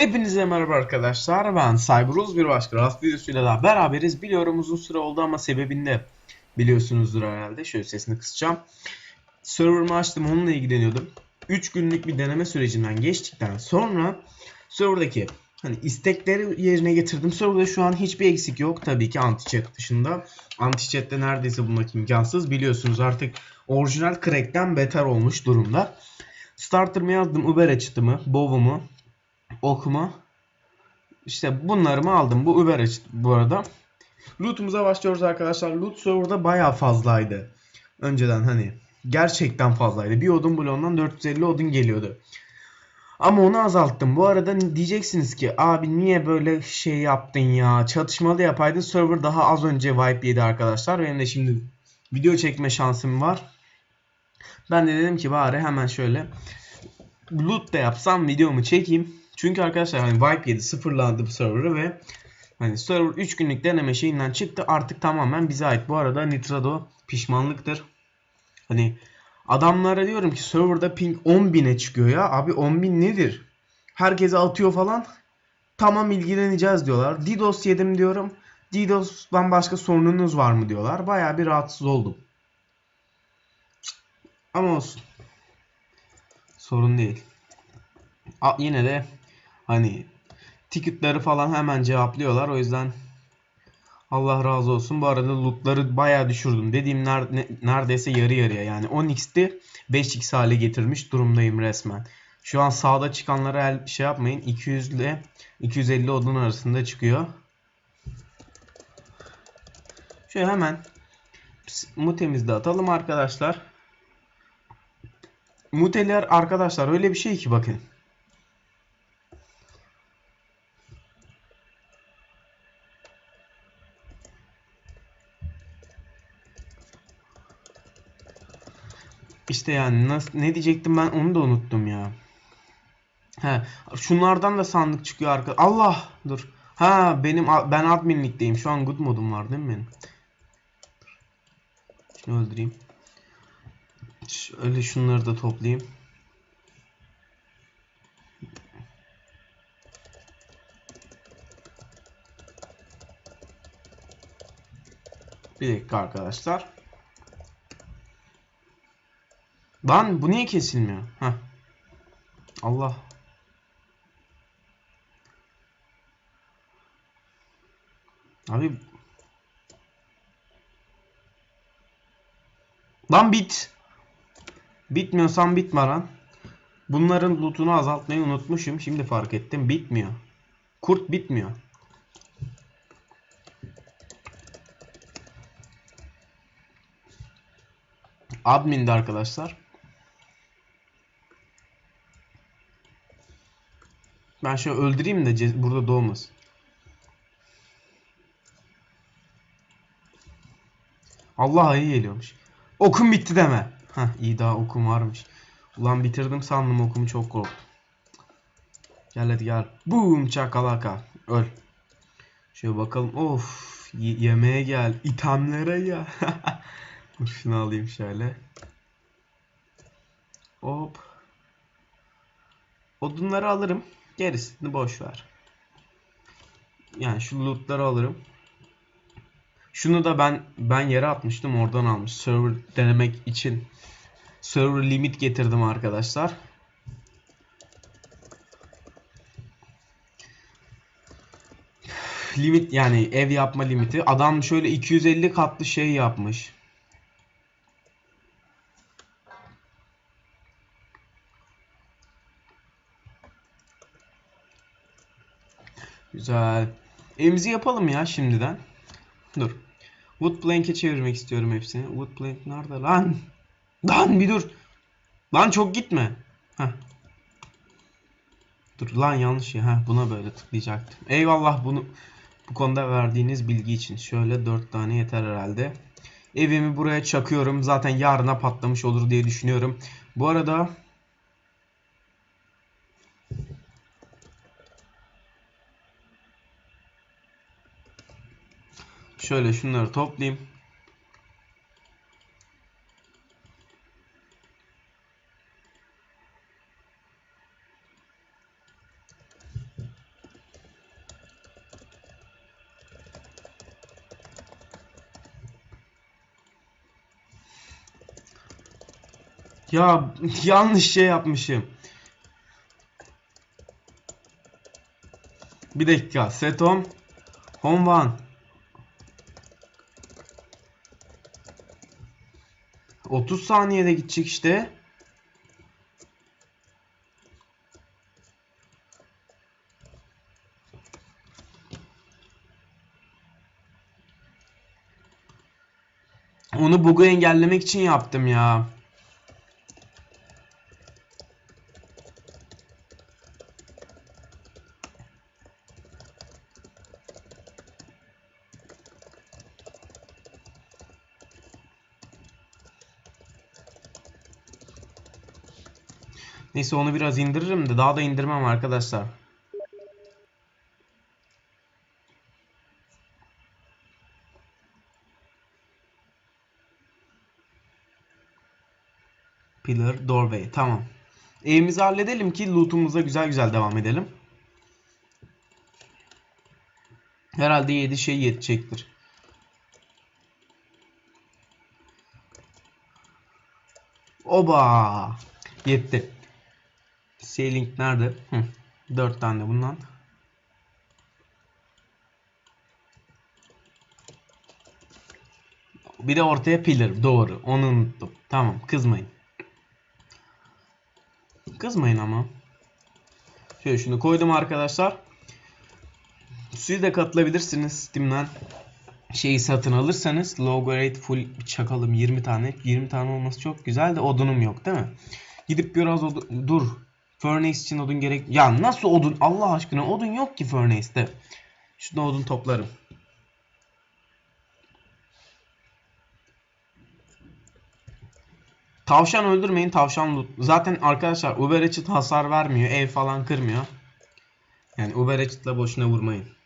Hepinize merhaba arkadaşlar. Ben Cyberuz bir başka rast videosuyla daha beraberiz. Biliyorum uzun süre oldu ama sebebini de biliyorsunuzdur herhalde. Şöyle sesini kısacağım. Server'ımı açtım onunla ilgileniyordum. 3 günlük bir deneme sürecinden geçtikten sonra serverdaki hani istekleri yerine getirdim. Serverda şu an hiçbir eksik yok tabii ki anti-chat dışında. Anti-chat'te neredeyse bulmak imkansız. Biliyorsunuz artık orijinal crack'ten beter olmuş durumda. Starter'ımı yazdım, Uber açtımı, Bov'umu, okumu. İşte bunlarımı aldım. Bu Uber açtı bu arada. Loot'umuza başlıyoruz arkadaşlar. Loot serverda bayağı fazlaydı. Önceden hani gerçekten fazlaydı. Bir odun bloğundan 450 odun geliyordu. Ama onu azalttım. Bu arada diyeceksiniz ki abi niye böyle şey yaptın ya? Çatışmalı yapaydın. Server daha az önce wipe yedi arkadaşlar. Benim de şimdi video çekme şansım var. Ben de dedim ki bari hemen şöyle loot da yapsam videomu çekeyim. Çünkü arkadaşlar hani wipe yedi sıfırlandı bu server'ı ve hani server 3 günlük deneme şeyinden çıktı. Artık tamamen bize ait. Bu arada Nitrado pişmanlıktır. Hani adamlara diyorum ki serverda ping 10.000'e çıkıyor ya. Abi 10.000 nedir? Herkese atıyor falan. Tamam ilgileneceğiz diyorlar. DDoS yedim diyorum. DDoS'dan başka sorununuz var mı diyorlar. Baya bir rahatsız oldum. Ama olsun. Sorun değil. A, yine de hani ticketları falan hemen cevaplıyorlar. O yüzden Allah razı olsun. Bu arada lootları bayağı düşürdüm. Dediğim ner, ne, neredeyse yarı yarıya. Yani 10x'ti 5x hale getirmiş durumdayım resmen. Şu an sağda çıkanlara şey yapmayın. 200 ile 250 odun arasında çıkıyor. Şöyle hemen mutemizi de atalım arkadaşlar. Muteler arkadaşlar öyle bir şey ki bakın. İşte yani nasıl, ne diyecektim ben onu da unuttum ya. He, şunlardan da sandık çıkıyor arka. Allah dur. Ha benim ben adminlikteyim. Şu an good modum var değil mi benim? Şunu öldüreyim. Şöyle şunları da toplayayım. Bir dakika arkadaşlar. Lan bu niye kesilmiyor? Heh. Allah. Abi. Lan bit. Bitmiyorsan bitme lan. Bunların lootunu azaltmayı unutmuşum. Şimdi fark ettim. Bitmiyor. Kurt bitmiyor. Admin'de arkadaşlar. Ben şöyle öldüreyim de burada doğmaz. Allah iyi geliyormuş. Okum bitti deme. Heh iyi daha okum varmış. Ulan bitirdim sandım okumu çok korktum. Gel hadi gel. Boom çakalaka. Öl. Şöyle bakalım. Of. yemeğe gel. İtemlere gel. Şunu alayım şöyle. Hop. Odunları alırım. Gerisini boş ver. Yani şu lootları alırım. Şunu da ben ben yere atmıştım. Oradan almış. Server denemek için server limit getirdim arkadaşlar. Limit yani ev yapma limiti. Adam şöyle 250 katlı şey yapmış. Güzel. Evimizi yapalım ya şimdiden. Dur. Wood plank'e çevirmek istiyorum hepsini. Wood plank nerede lan? Lan bir dur. Lan çok gitme. Heh. Dur lan yanlış ya. Heh, buna böyle tıklayacaktım. Eyvallah bunu bu konuda verdiğiniz bilgi için. Şöyle 4 tane yeter herhalde. Evimi buraya çakıyorum. Zaten yarına patlamış olur diye düşünüyorum. Bu arada şöyle şunları toplayayım. Ya yanlış şey yapmışım. Bir dakika. Setom. Home one. 30 saniyede gidecek işte. Onu bug'u engellemek için yaptım ya. Neyse onu biraz indiririm de daha da indirmem arkadaşlar. Pillar, doorway. Tamam. Evimizi halledelim ki loot'umuza güzel güzel devam edelim. Herhalde 7 şey yetecektir. Oba! Yetti. Sailing nerede? Hı. 4 tane bundan. Bir de ortaya pillar. Doğru. Onu unuttum. Tamam. Kızmayın. Kızmayın ama. Şöyle şunu koydum arkadaşlar. Suyu da katılabilirsiniz Steam'den. Şeyi satın alırsanız logo rate full çakalım 20 tane. 20 tane olması çok güzel de odunum yok değil mi? Gidip biraz odun... Dur. Furnace için odun gerek... Ya nasıl odun? Allah aşkına odun yok ki Furnace'te. Şurada odun toplarım. Tavşan öldürmeyin. Tavşan loot. Zaten arkadaşlar Uber hasar vermiyor. Ev falan kırmıyor. Yani Uber boşuna vurmayın.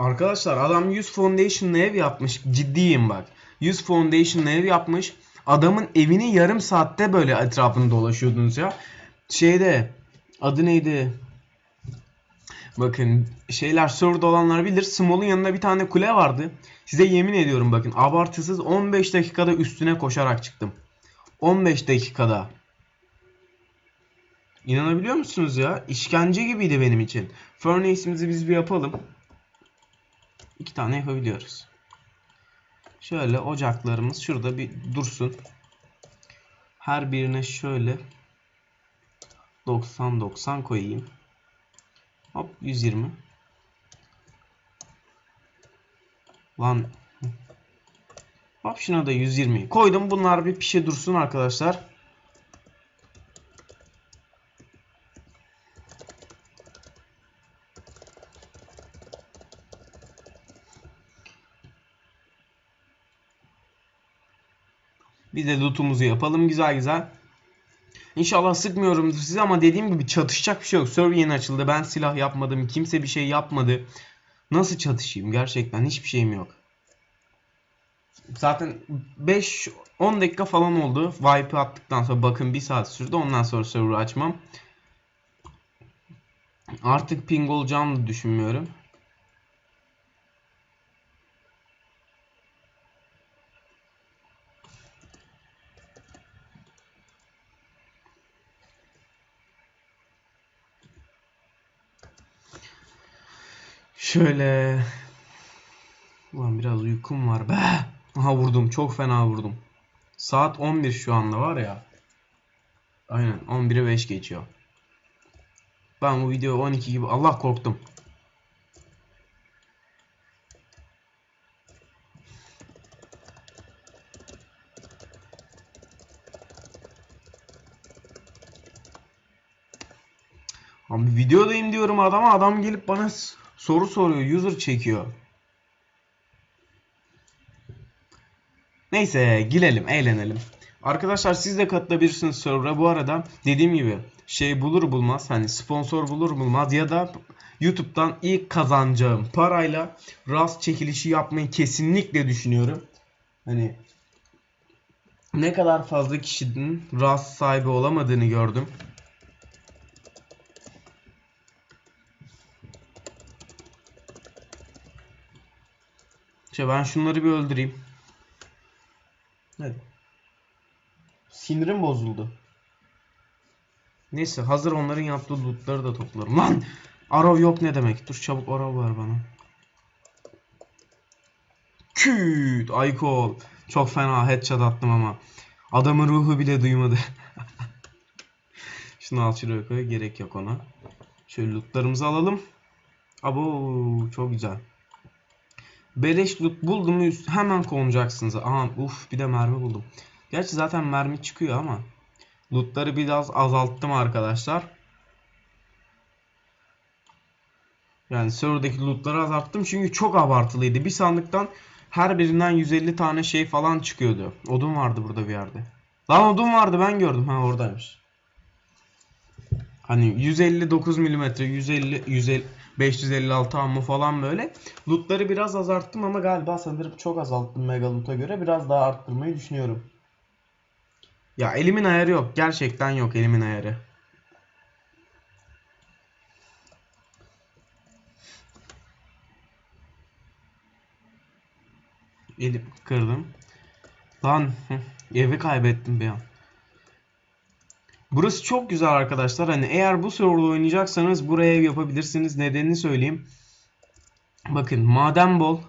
Arkadaşlar adam 100 foundation'lı ev yapmış. Ciddiyim bak. 100 foundation'lı ev yapmış. Adamın evini yarım saatte böyle etrafını dolaşıyordunuz ya. Şeyde adı neydi? Bakın şeyler serverda olanlar bilir. Small'un yanında bir tane kule vardı. Size yemin ediyorum bakın abartısız 15 dakikada üstüne koşarak çıktım. 15 dakikada. İnanabiliyor musunuz ya? İşkence gibiydi benim için. Furnace'imizi biz bir yapalım. İki tane yapabiliyoruz. Şöyle ocaklarımız şurada bir dursun. Her birine şöyle 90-90 koyayım. Hop 120. Lan. Hop şuna da 120. Koydum. Bunlar bir pişe dursun arkadaşlar. Bir de lootumuzu yapalım güzel güzel. İnşallah sıkmıyorumdur size ama dediğim gibi çatışacak bir şey yok. Server yeni açıldı. Ben silah yapmadım. Kimse bir şey yapmadı. Nasıl çatışayım? Gerçekten hiçbir şeyim yok. Zaten 5-10 dakika falan oldu. Wipe attıktan sonra bakın bir saat sürdü. Ondan sonra server açmam. Artık ping olacağını düşünmüyorum. Şöyle. Ulan biraz uykum var be. Aha vurdum. Çok fena vurdum. Saat 11 şu anda var ya. Aynen 11'e 5 geçiyor. Ben bu video 12 gibi Allah korktum. Abi videodayım diyorum adama adam gelip bana soru soruyor user çekiyor. Neyse girelim eğlenelim. Arkadaşlar siz de katılabilirsiniz server'a. Bu arada dediğim gibi şey bulur bulmaz hani sponsor bulur bulmaz ya da YouTube'dan ilk kazanacağım parayla Rust çekilişi yapmayı kesinlikle düşünüyorum. Hani ne kadar fazla kişinin Rust sahibi olamadığını gördüm. İşte ben şunları bir öldüreyim. Hadi. Sinirim bozuldu. Neyse hazır onların yaptığı lootları da toplarım. Lan! Arrow yok ne demek? Dur çabuk arrow ver bana. Küt! Aykol. Çok fena headshot attım ama. Adamın ruhu bile duymadı. Şunu al şuraya koy. Gerek yok ona. Şöyle lootlarımızı alalım. Abo çok güzel. Beleş loot buldum mu hemen konacaksınız. Aha uf bir de mermi buldum. Gerçi zaten mermi çıkıyor ama. Lootları biraz azalttım arkadaşlar. Yani serverdaki lootları azalttım çünkü çok abartılıydı. Bir sandıktan her birinden 150 tane şey falan çıkıyordu. Odun vardı burada bir yerde. Lan odun vardı ben gördüm. Ha oradaymış. Hani 159 mm, 150, 150 556 ammo falan böyle. Lootları biraz azalttım ama galiba sanırım çok azalttım Megaloot'a göre. Biraz daha arttırmayı düşünüyorum. Ya elimin ayarı yok. Gerçekten yok elimin ayarı. Elim kırdım. Lan evi kaybettim bir an. Burası çok güzel arkadaşlar. Hani eğer bu serverda oynayacaksanız buraya ev yapabilirsiniz. Nedenini söyleyeyim. Bakın maden bol.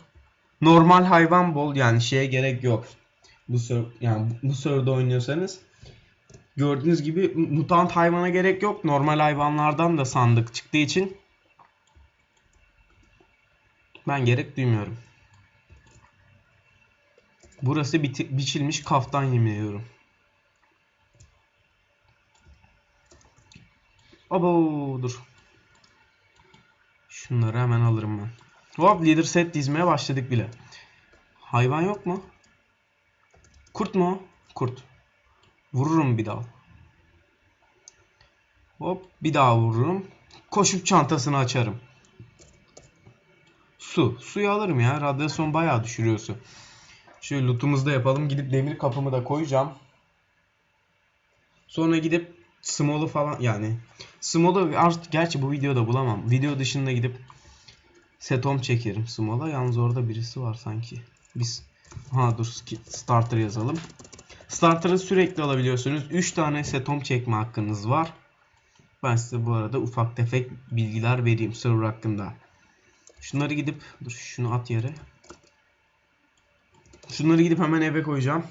Normal hayvan bol. Yani şeye gerek yok. Bu ser yani bu serverda oynuyorsanız gördüğünüz gibi mutant hayvana gerek yok. Normal hayvanlardan da sandık çıktığı için ben gerek duymuyorum. Burası biçilmiş kaftan yemin ediyorum. Abo dur. Şunları hemen alırım ben. Hop leader set dizmeye başladık bile. Hayvan yok mu? Kurt mu? Kurt. Vururum bir daha. Hop bir daha vururum. Koşup çantasını açarım. Su. Suyu alırım ya. Radyasyon bayağı düşürüyor su. Şöyle lootumuzu da yapalım. Gidip demir kapımı da koyacağım. Sonra gidip small'u falan yani small'u artık gerçi bu videoda bulamam. Video dışında gidip setom çekerim small'a. Yalnız orada birisi var sanki. Biz ha dur starter yazalım. Starter'ı sürekli alabiliyorsunuz. 3 tane setom çekme hakkınız var. Ben size bu arada ufak tefek bilgiler vereyim server hakkında. Şunları gidip dur şunu at yere. Şunları gidip hemen eve koyacağım.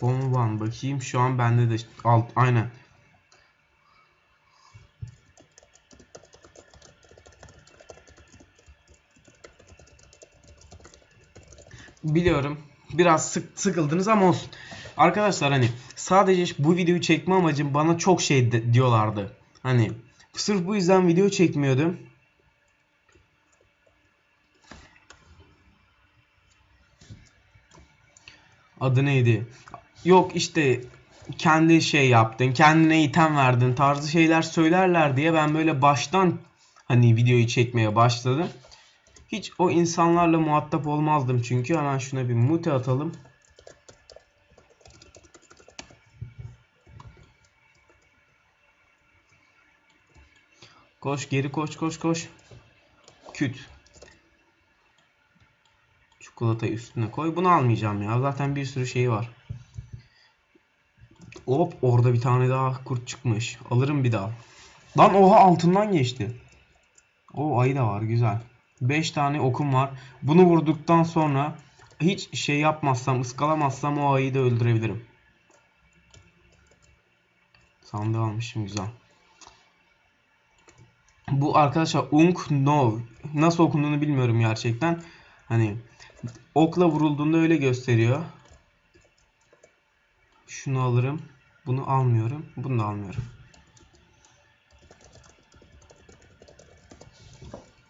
Bomban bakayım şu an bende de alt aynen. Biliyorum biraz sık sıkıldınız ama olsun. Arkadaşlar hani sadece bu videoyu çekme amacım bana çok şey diyorlardı. Hani sırf bu yüzden video çekmiyordum. Adı neydi? Yok işte kendi şey yaptın, kendine item verdin tarzı şeyler söylerler diye ben böyle baştan hani videoyu çekmeye başladım. Hiç o insanlarla muhatap olmazdım çünkü hemen şuna bir mute atalım. Koş geri koş koş koş. Küt. Çikolatayı üstüne koy. Bunu almayacağım ya. Zaten bir sürü şey var. Hop orada bir tane daha kurt çıkmış. Alırım bir daha. Lan oha altından geçti. O ayı da var güzel. 5 tane okum var. Bunu vurduktan sonra hiç şey yapmazsam, ıskalamazsam o ayıyı da öldürebilirim. Sandığı almışım güzel. Bu arkadaşlar Unk No. Nasıl okunduğunu bilmiyorum gerçekten. Hani okla vurulduğunda öyle gösteriyor. Şunu alırım. Bunu almıyorum. Bunu da almıyorum.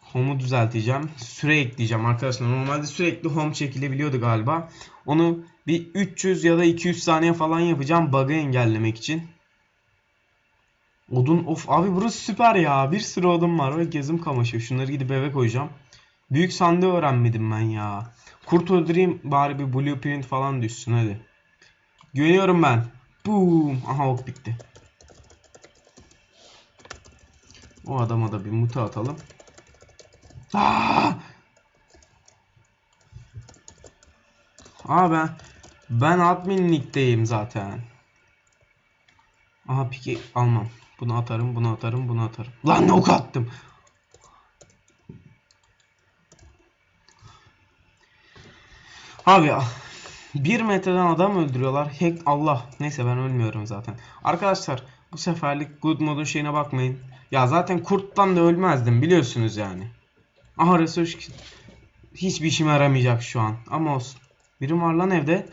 Home'u düzelteceğim. Süre ekleyeceğim arkadaşlar. Normalde sürekli home çekilebiliyordu galiba. Onu Bir 300 ya da 200 saniye falan yapacağım bug'ı engellemek için. Odun of abi burası süper ya. Bir sürü odun var ve gezim kamaşıyor. Şunları gidip eve koyacağım. Büyük sandığı öğrenmedim ben ya. Kurt öldüreyim bari bir blueprint falan düşsün hadi. Güveniyorum ben. Boom. Aha ok bitti. O adama da bir muta atalım. Aa! Aa ben ben adminlikteyim zaten. Aha piki almam. Bunu atarım, bunu atarım, bunu atarım. Lan ok attım. Abi ya. Bir metreden adam öldürüyorlar. Hack Allah. Neyse ben ölmüyorum zaten. Arkadaşlar bu seferlik good modun şeyine bakmayın. Ya zaten kurttan da ölmezdim biliyorsunuz yani. Aha research. Hiçbir işime yaramayacak şu an. Ama olsun. Birim var lan evde.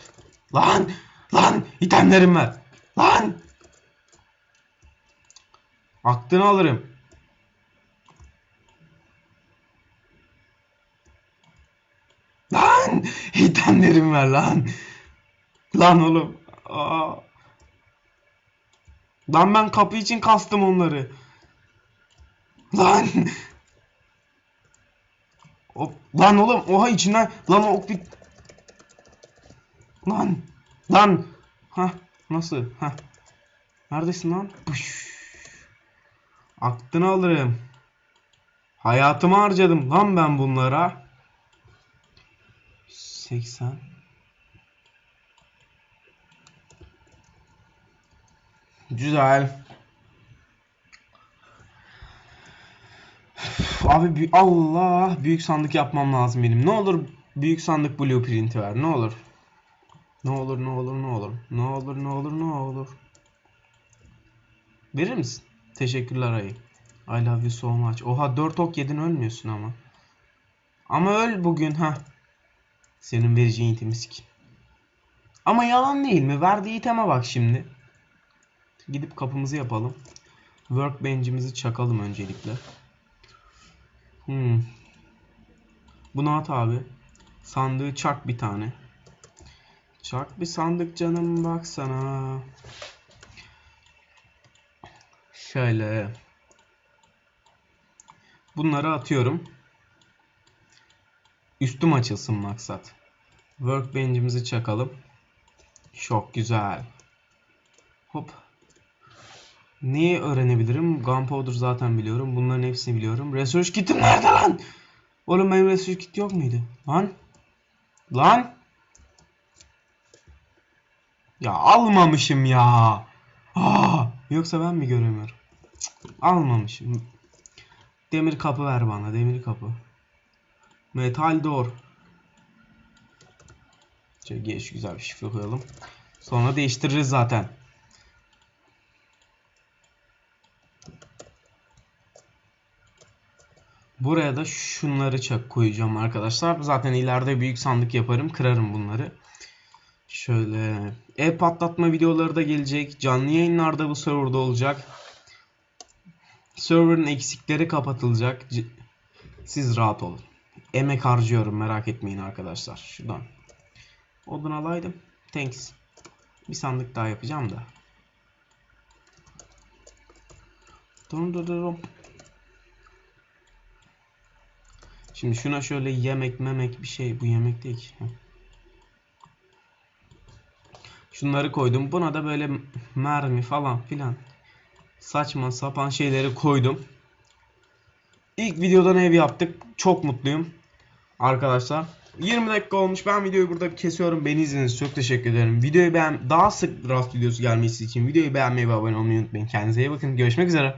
Lan! Lan! İtemlerim ver. Lan! Aklını alırım. Lan! İtemlerim ver lan. Lan oğlum. Aa. Lan ben kapı için kastım onları. Lan! Hop. Lan oğlum oha içinden lan ok bit. Lan! Lan! Ha nasıl? Ha. Neredesin lan? Püş. Aklını alırım. Hayatımı harcadım lan ben bunlara. 80 Güzel. Abi Allah büyük sandık yapmam lazım benim. Ne olur büyük sandık blueprint'i ver. Ne olur. Ne olur ne olur ne olur. Ne olur ne olur ne olur. Verir misin? Teşekkürler ayı. I love you so much. Oha 4 ok yedin ölmüyorsun ama. Ama öl bugün ha. Senin vereceğin itemi sik. Ama yalan değil mi? Verdiği iteme bak şimdi. Gidip kapımızı yapalım. Workbench'imizi çakalım öncelikle. Hmm. Bunu at abi. Sandığı çak bir tane. Çak bir sandık canım baksana. Şöyle. Bunları atıyorum. Üstüm açılsın maksat. Workbench'imizi çakalım. Çok güzel. Hop. Neyi öğrenebilirim? Gunpowder zaten biliyorum. Bunların hepsini biliyorum. Research kit'im nerede lan? Oğlum benim research kit yok muydu? Lan? Lan? Ya almamışım ya. Aa, yoksa ben mi göremiyorum? Cık, almamışım. Demir kapı ver bana. Demir kapı. Metal door. Şöyle geç güzel bir şifre koyalım. Sonra değiştiririz zaten. Buraya da şunları çak koyacağım arkadaşlar. Zaten ileride büyük sandık yaparım. Kırarım bunları. Şöyle ev patlatma videoları da gelecek. Canlı yayınlarda bu serverda olacak. Server'ın eksikleri kapatılacak. Siz rahat olun. Emek harcıyorum merak etmeyin arkadaşlar. Şuradan. Odun alaydım. Thanks. Bir sandık daha yapacağım da. Şimdi şuna şöyle yemek memek bir şey. Bu yemek değil ki. Şunları koydum. Buna da böyle mermi falan filan. Saçma sapan şeyleri koydum. İlk videodan ev yaptık. Çok mutluyum. Arkadaşlar. 20 dakika olmuş. Ben videoyu burada kesiyorum. Beni izlediğiniz çok teşekkür ederim. Videoyu beğen daha sık draft videosu gelmesi için videoyu beğenmeyi ve abone olmayı unutmayın. Kendinize iyi bakın. Görüşmek üzere.